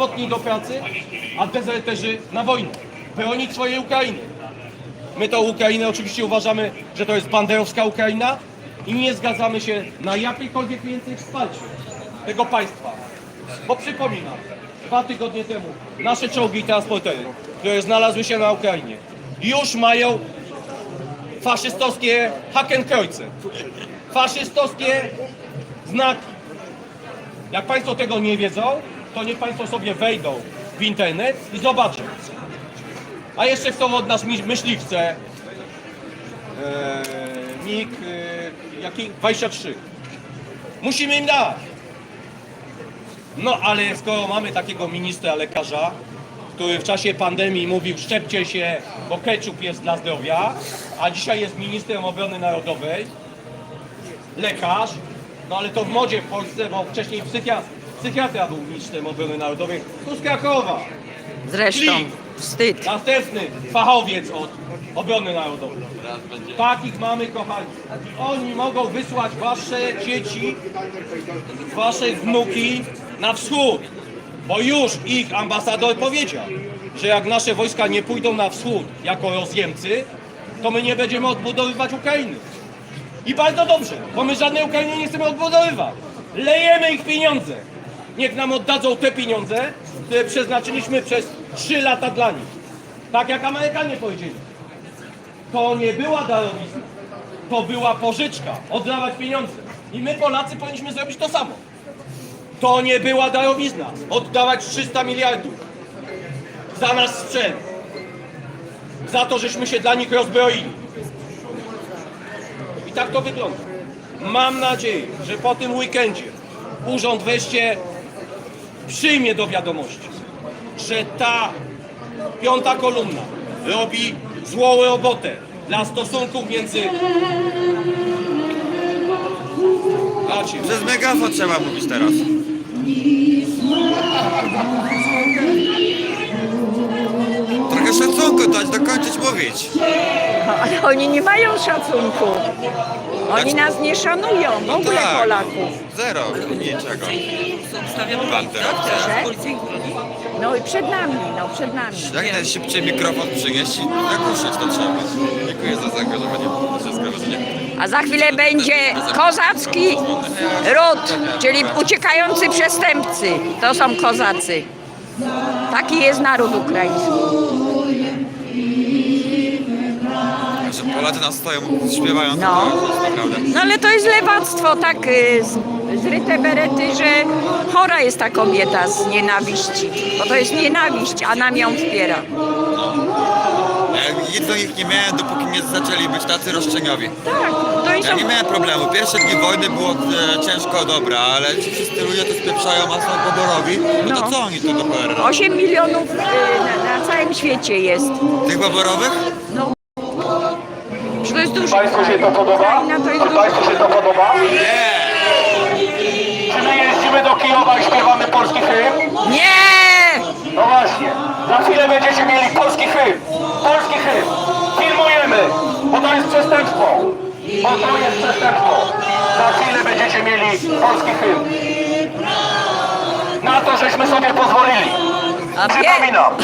bezrobotni do pracy, a dezerterzy na wojnę. Bronić swojej Ukrainy. My tą Ukrainę oczywiście uważamy, że to jest banderowska Ukraina i nie zgadzamy się na jakiekolwiek więcej wsparcie tego państwa. Bo przypominam, dwa tygodnie temu nasze czołgi i transportery, które znalazły się na Ukrainie, już mają faszystowskie Hakenkreuze. Faszystowskie znaki. Jak Państwo tego nie wiedzą, to niech Państwo sobie wejdą w internet i zobaczą. A jeszcze chcą od nas myśliwce eee, MiG eee, jaki? 23. Musimy im dać. No ale skoro mamy takiego ministra lekarza, który w czasie pandemii mówił szczepcie się, bo ketchup jest dla zdrowia, a dzisiaj jest ministrem obrony narodowej, lekarz, no ale to w modzie w Polsce, bo wcześniej psychiatra, psychiatra był ministrem obrony narodowej, tu z Krakowa. Zresztą, Klik. wstyd. Następny fachowiec od obrony narodowej. Takich mamy, kochani. Oni mogą wysłać wasze dzieci, wasze wnuki na wschód. Bo już ich ambasador powiedział, że jak nasze wojska nie pójdą na wschód jako rozjemcy, to my nie będziemy odbudowywać Ukrainy. I bardzo dobrze, bo my żadnej Ukrainy nie chcemy odbudowywać. Lejemy ich pieniądze. Niech nam oddadzą te pieniądze, które przeznaczyliśmy przez 3 lata dla nich. Tak jak Amerykanie powiedzieli. To nie była darowizna, to była pożyczka. Oddawać pieniądze. I my Polacy powinniśmy zrobić to samo. To nie była darowizna. Oddawać 300 miliardów za nasz sprzęt. Za to, żeśmy się dla nich rozbroili. I tak to wygląda. Mam nadzieję, że po tym weekendzie urząd wreszcie przyjmie do wiadomości, że ta piąta kolumna robi złą robotę dla stosunków między... Bracie, Przez megafon trzeba mówić teraz. Trochę szacunku dać, dokończyć mówić. Ale oni nie mają szacunku. Oni nas nie szanują, w ogóle tak. Polaków. Zero, niczego. Bandera. Że? No i przed nami, no przed nami. Jak najszybciej mikrofon przynieść i zagłuszyć to trzeba. Dziękuję za zaangażowanie. A za chwilę będzie kozacki ród, czyli uciekający przestępcy. To są kozacy. Taki jest naród ukraiński. Że Polacy nas stoją, śpiewają, No. to jest naprawdę. No ale to jest lewactwo, tak y, z- zryte berety, że chora jest ta kobieta z nienawiści. Bo to jest nienawiść, a nam ją wspiera. Ja Nic do nich nie miałem, dopóki nie zaczęli być tacy roszczeniowi. Tak, to i Ja nie miałem problemu. Pierwsze dni wojny było e, ciężko, dobra, ale ci wszyscy ludzie to spieprzają, a są poborowi. No, to No. co oni tu do cholery? 8 milionów y, na, na całym świecie jest. Tych poborowych? No. Że to jest dużo. Państwu się to podoba? Ukraina to jest. Państwu się to podoba? Nie! Czy my jeździmy do Kijowa i śpiewamy polski hymn? Nie! No właśnie, za chwilę będziecie mieli polski hymn. Polski hymn. Filmujemy, bo to jest przestępstwo. Bo to jest przestępstwo. Za chwilę będziecie mieli polski hymn. Na to, żeśmy sobie pozwolili. A. Przypominam.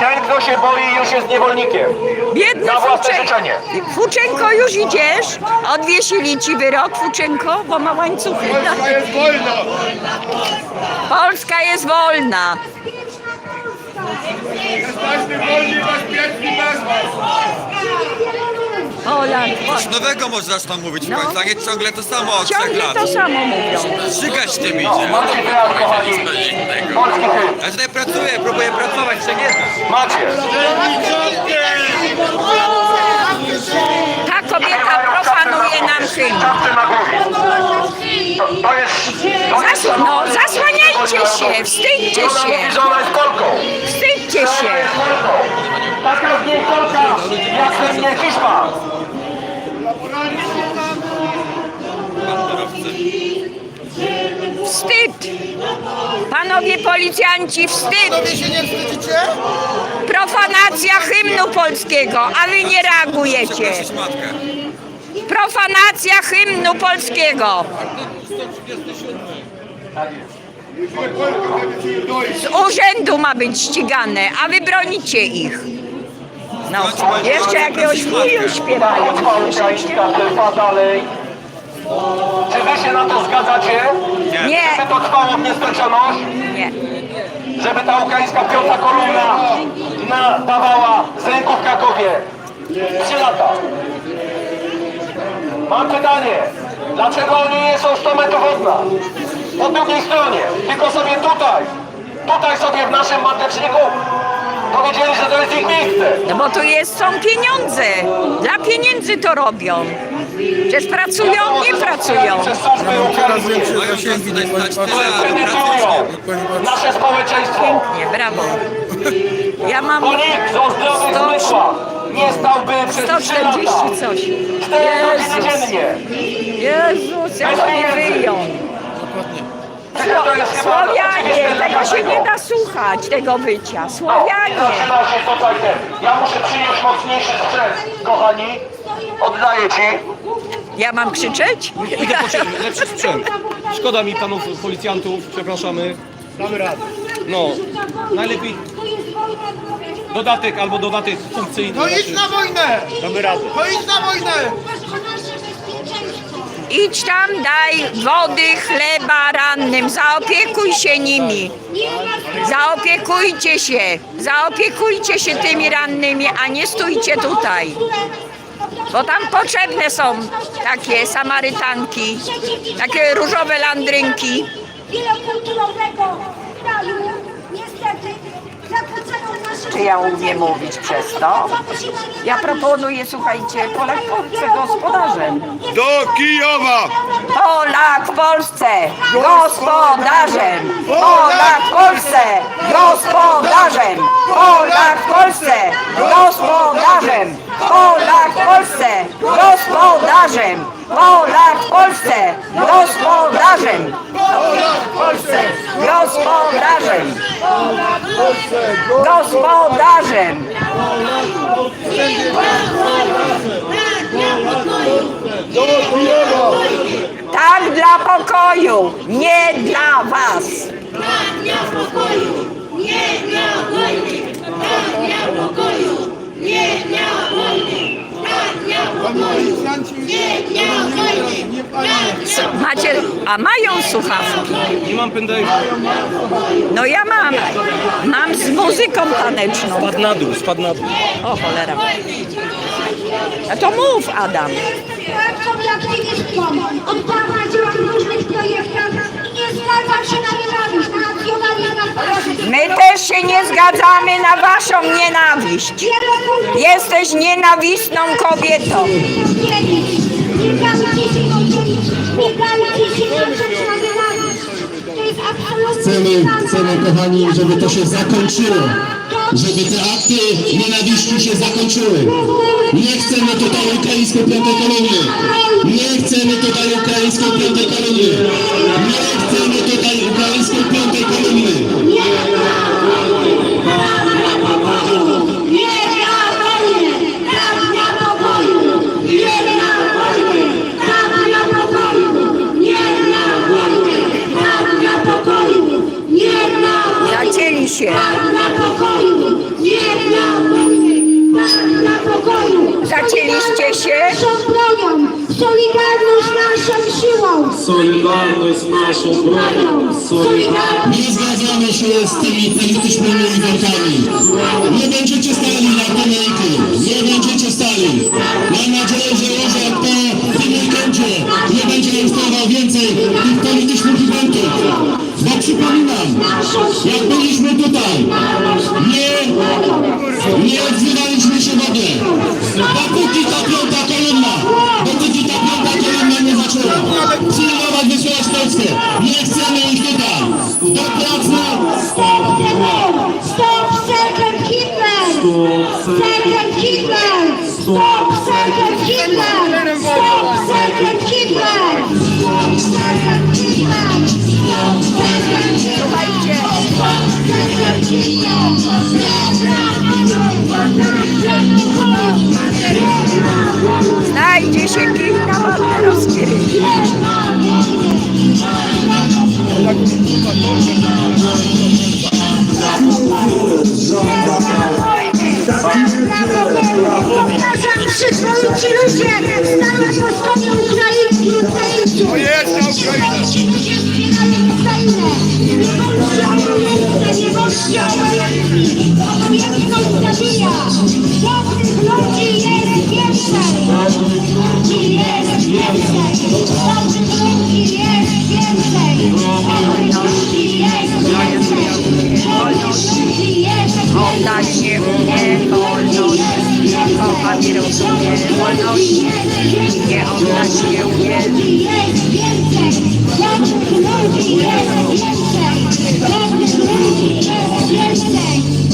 Ten, kto się boi, już jest niewolnikiem. Biedny Na własne Fucze... życzenie. Fuczenko, już idziesz? Odwiesili ci wyrok, Fuczenko, bo ma łańcuchy. Polska jest wolna! Polska jest wolna. Jesteśmy wolni, bezpieczni bez was! Ola, Coś nowego może zaczną mówić w No. końcu, a nie ciągle to samo od trzech ciągle lat. to samo mówią. Żygać tym idzie. Macie teraz, kochani, polski hymn. Ja tutaj pracuję, próbuję pracować, się nie da. Macie. Ta kobieta profanuje nam głowie. To, jest... No, zasłaniajcie się, wstydźcie się, wstydźcie się. Taka z niej Polka, jak ze mnie Hiszpan. Wstyd! Panowie policjanci, wstyd! Się nie wstydzicie? Profanacja hymnu polskiego, a wy nie reagujecie. Przeprosić matkę. Profanacja hymnu polskiego. Z urzędu ma być ścigane, a wy bronicie ich. No, jeszcze jakiegoś chuju śpiewają. Ukraińska trwa dalej. Czy wy się na to zgadzacie? Nie, Żeby to trwało w nieskończoność? nie. Żeby ta ukraińska piąta kolumna nadawała z rynku w Krakowie? Trzy lata. Mam pytanie. Dlaczego oni nie są 100 metrów od nas? Po drugiej stronie. Tylko sobie tutaj, tutaj sobie w naszym mateczniku powiedzieli, że to jest ich miejsce. No bo tu jest, są pieniądze. Dla pieniędzy to robią. Przecież pracują, nie pracują. Przez nasze społeczeństwo. Nie, brawo. Ja mam Bo nikt o zdrowych Sto- zmysłach nie stałby przez 3 140 lata. coś. 4 godziny Jezus, dziennie. Jezus, jak oni wyją. To chyba Słowianie, tego się nie da słuchać, tego wycia. Słowianie. Zaczyna się ten. Ja muszę przyjąć mocniejszy sprzęt, kochani. Oddaję ci. Ja mam krzyczeć? Idę po lepszy sprzęt. Szkoda mi panów policjantów, przepraszamy. Damy radę. No, najlepiej dodatek albo dodatek funkcyjny. No idź na wojnę! Damy radę. No idź na wojnę! Idź tam, daj wody, chleba rannym, zaopiekuj się nimi. Zaopiekujcie się, zaopiekujcie się tymi rannymi, a nie stójcie tutaj. Bo tam potrzebne są takie samarytanki, takie różowe landrynki. wielokulturowego Czy ja umiem mówić przez to? Ja proponuję, słuchajcie, Polak w Polsce gospodarzem. Do Kijowa! Polak w Polsce gospodarzem! Polak w Polsce gospodarzem! Polak w Polsce gospodarzem! Polak w Polsce gospodarzem! Polak w Polsce gospodarzem! Polak w Polsce gospodarzem! Gospodarzem! Do Kijowa! Tak dla pokoju, nie dla was! Pragnia pokoju, nie dla wojny! Pragnia pokoju, nie dla wojny! Pragnia pokoju, nie dla wojny! Nie panie! Macie, a mają słuchawki. Nie mam pendrive'a. No ja mam. Mam z muzyką taneczną. Spadł na dół, spadł na dół. O cholera. A to mów, Adam. Projektowi aktywistkom od dawna działam w różnych projektach nie zgadzam się na nienawiść, na nacjonalizm, na fanatyzm. My też się nie zgadzamy na waszą nienawiść. Jesteś nienawistną kobietą. Chcemy, chcemy, kochani, żeby to się zakończyło. Żeby te akty nienawiści się zakończyły. Nie chcemy tutaj ukraińskiej piątej kolumny. Nie chcemy tutaj ukraińskiej piątej kolumny. Nie chcemy tutaj ukraińskiej piątej kolumny. Się. Zacięliście się. Bronią, solidarność naszą siłą. Solidarność naszą bronią. Solidarność. Nie zgadzamy się z tymi politycznymi. Nie będziecie stali na kolejku. Nie będziecie stali. Mam nadzieję, że Łozak po tym nie będzie instalował więcej tych politycznych eventów. Bo przypominam, jak byliśmy tutaj, nie, nie odzywaliśmy się w ogóle. Dopóki ta piąta kolumna, dopóki ta piąta kolumna nie zaczęła przyjmować, wysyłać Polskę. Nie chcemy ich tutaj. Do pracy. Znajdzie się kij na banderowskiej. Powtarzam, przyzwoici ludzie, stała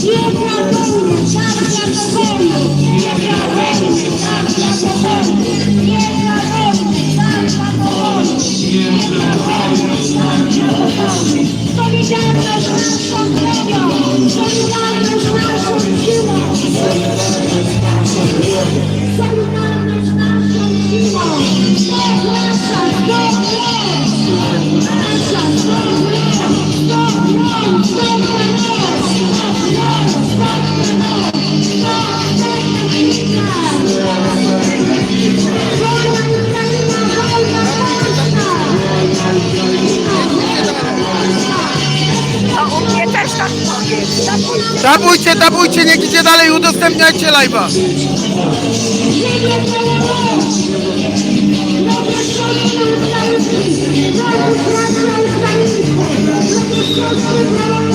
Jedna wolna, czarna pokoju, jedna wolna, czarna pokoju. Solidarność naszą bronią, solidarność naszą siłą. Tabujcie, tabujcie, niech idzie dalej, udostępniajcie live'a. Ja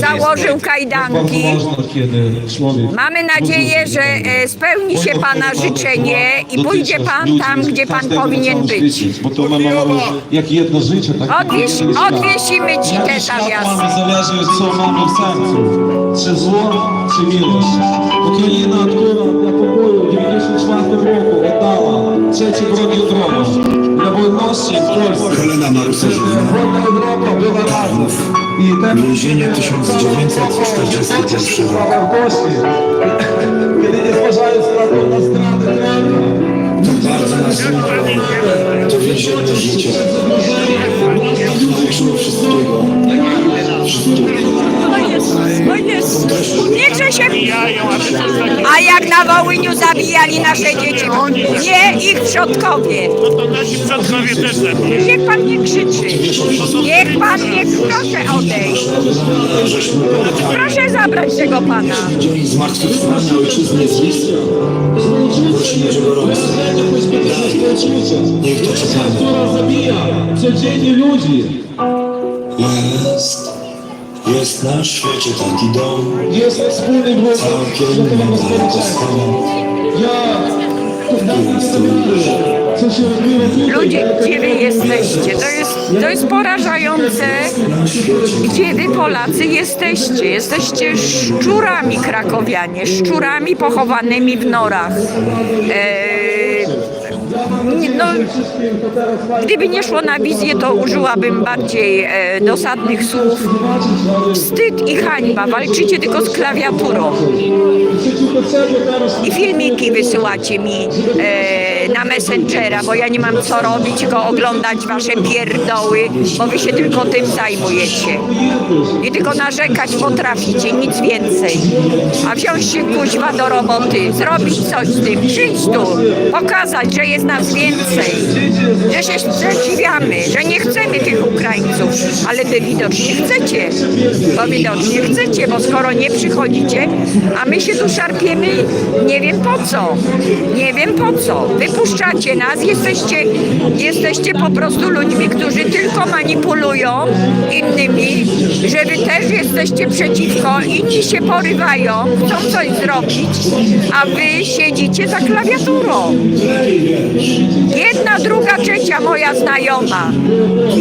założył kajdanki. Mamy nadzieję, że e, spełni się Pana życzenie i pójdzie Pan tam, gdzie Pan powinien być. Bo to mamy jak jedno życie, tak? Odwieś, odwiesimy Ci te zawiasy. Zależy, co mamy w sercu. Czy zło, czy miłość. Ukraina, która dla pokoju w 94 roku oddała trzeci broń jądrową. W Polsce. Helena. I ten Więzienie 1941 rok. wartości. Kiedy nie zważając na to, bardzo nas zmarło. To więzienne życie. Nauczyło wszystkiego. Niechże się... A jak na Wołyniu zabijali nasze dzieci? Nie ich przodkowie. No to nasi przodkowie też zabili. Niech Pan nie krzyczy. Niech Pan nie... Proszę odejść. Proszę zabrać tego Pana. Dzień zmartwychwstania ojczyzny. Prosimy. Niech to czekamy. Która zabija codziennie ludzi. Jest. Jest na świecie taki dom. Jest wspólny głos Całkiem stąd. Ja. Co się? Ludzie, gdzie wy jesteście? To jest, to jest porażające, gdzie wy Polacy jesteście. Jesteście szczurami krakowianie, szczurami pochowanymi w norach. Eee, no, gdyby nie szło na wizję, to użyłabym bardziej e, dosadnych słów. Wstyd i hańba. Walczycie tylko z klawiaturą. I filmiki wysyłacie mi. E, na Messengera, bo ja nie mam co robić, tylko oglądać wasze pierdoły, bo wy się tylko tym zajmujecie. I tylko narzekać potraficie, nic więcej. A wziąć się kuźwa do roboty, zrobić coś z tym, przyjść tu, pokazać, że jest nas więcej, że się sprzeciwiamy, że nie chcemy tych Ukraińców, ale wy widocznie chcecie, bo widocznie chcecie, bo skoro nie przychodzicie, a my się tu szarpiemy, nie wiem po co, nie wiem po co. Wypuszczacie nas, jesteście, jesteście po prostu ludźmi, którzy tylko manipulują innymi, że wy też jesteście przeciwko, inni się porywają, chcą coś zrobić, a wy siedzicie za klawiaturą. Jedna, druga, trzecia moja znajoma.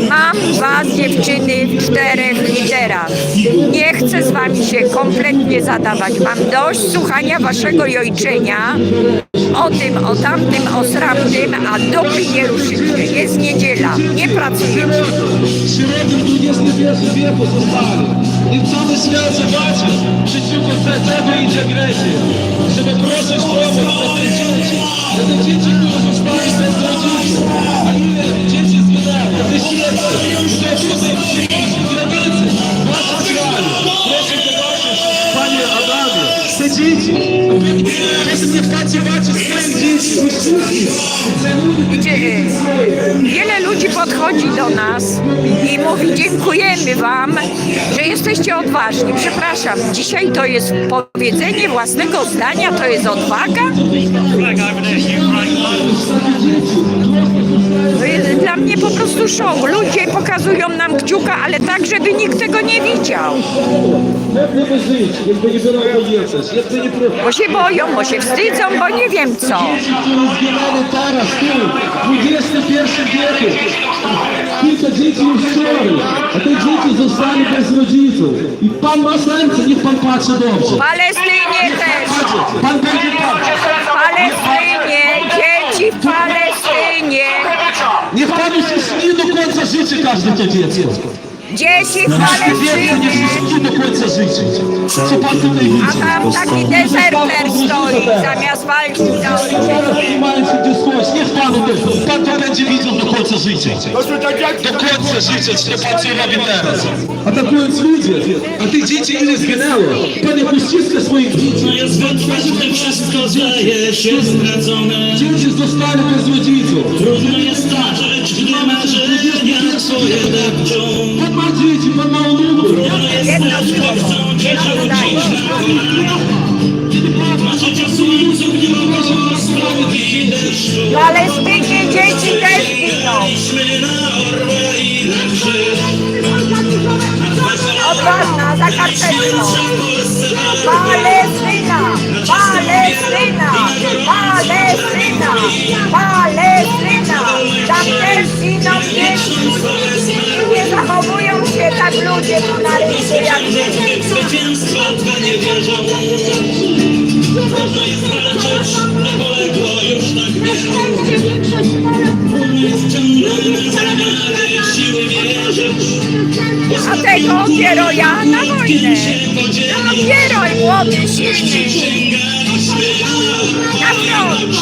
Mam was dziewczyny w czterech literach. Nie chcę z wami się kompletnie zadawać. Mam dość słuchania waszego jojczenia o tym, o tamtym, o sramtym, a dupy nie ruszycie. Jest niedziela, nie pracujecie. Środek XXI wieku zostali. I cały świat zobaczy, przeciwko tego idzie agresję. Żeby prosić pomoc za te dzieci, za te dzieci, które zostały bez rodziców. A ile dzieci zginęło, tysięcy, które tutaj przynosi granicy, wasze wiele ludzi podchodzi do nas i mówi dziękujemy wam, że jesteście odważni. Przepraszam, dzisiaj to jest powiedzenie własnego zdania, to jest odwaga? To jest dla mnie po prostu szok. Ludzie pokazują nam kciuka, ale tak, żeby nikt tego nie widział. Jakby by żyć, jakby nie było obiecać, jakby nie pro... Bo się boją, bo się wstydzą, bo nie wiem co. Dzieci, które zginęły teraz, tu, w XXI wieku. Kilka dzieci już chory, a te dzieci zostały bez rodziców. I Pan ma serce, niech Pan patrzy dobrze. W Palestynie też. Pan będzie patrzył. W Palestynie, dzieci w Palestynie. Niech Panu się śni życia każde to dziecko. Dzieci w niech się Palestynie. śni do końca życia. Co Pan tutaj widzi? A tam taki dezerter stoi, zamiast. Teraz nie mają się schować. Niech Panu też, Pan to będzie widział do końca życia. Do końca życia, nie Pan co robi teraz. Atakując ludzie, a tych dzieci ile zginęło? Pan nie uściska swoich dzieci. Jest we twarzy, to wszystko zdaje się zdradzone. Dzieci zostały bez rodziców. Trudno jest ta rzecz, gdy marzenia swoje depczą. Pan ma dzieci, Pan ma onuków. Jedno słowo, jedno zdanie. Życia słońców nie mogą sprawy deszczu. W Palestynie dzieci też giną. Na orłę i na krzyż. Odważna. Palestyna, Palestyna, Palestyna, Palestyna. Nie zachowują się tak ludzie tu na rynku jak wy. Zwycięstwa twe nie wierzą. Trudno jest walczyć, no poległo już tak siły wierzyć. A tego kieroja na wojnę. No kieroj młody, silny. Na front.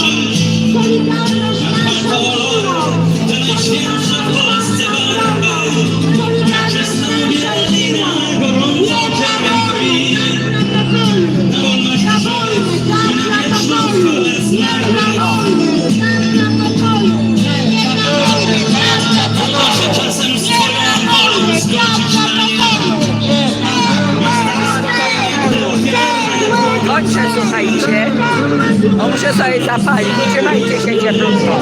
O, muszę sobie zapalić. Trzymajcie się cieplutko.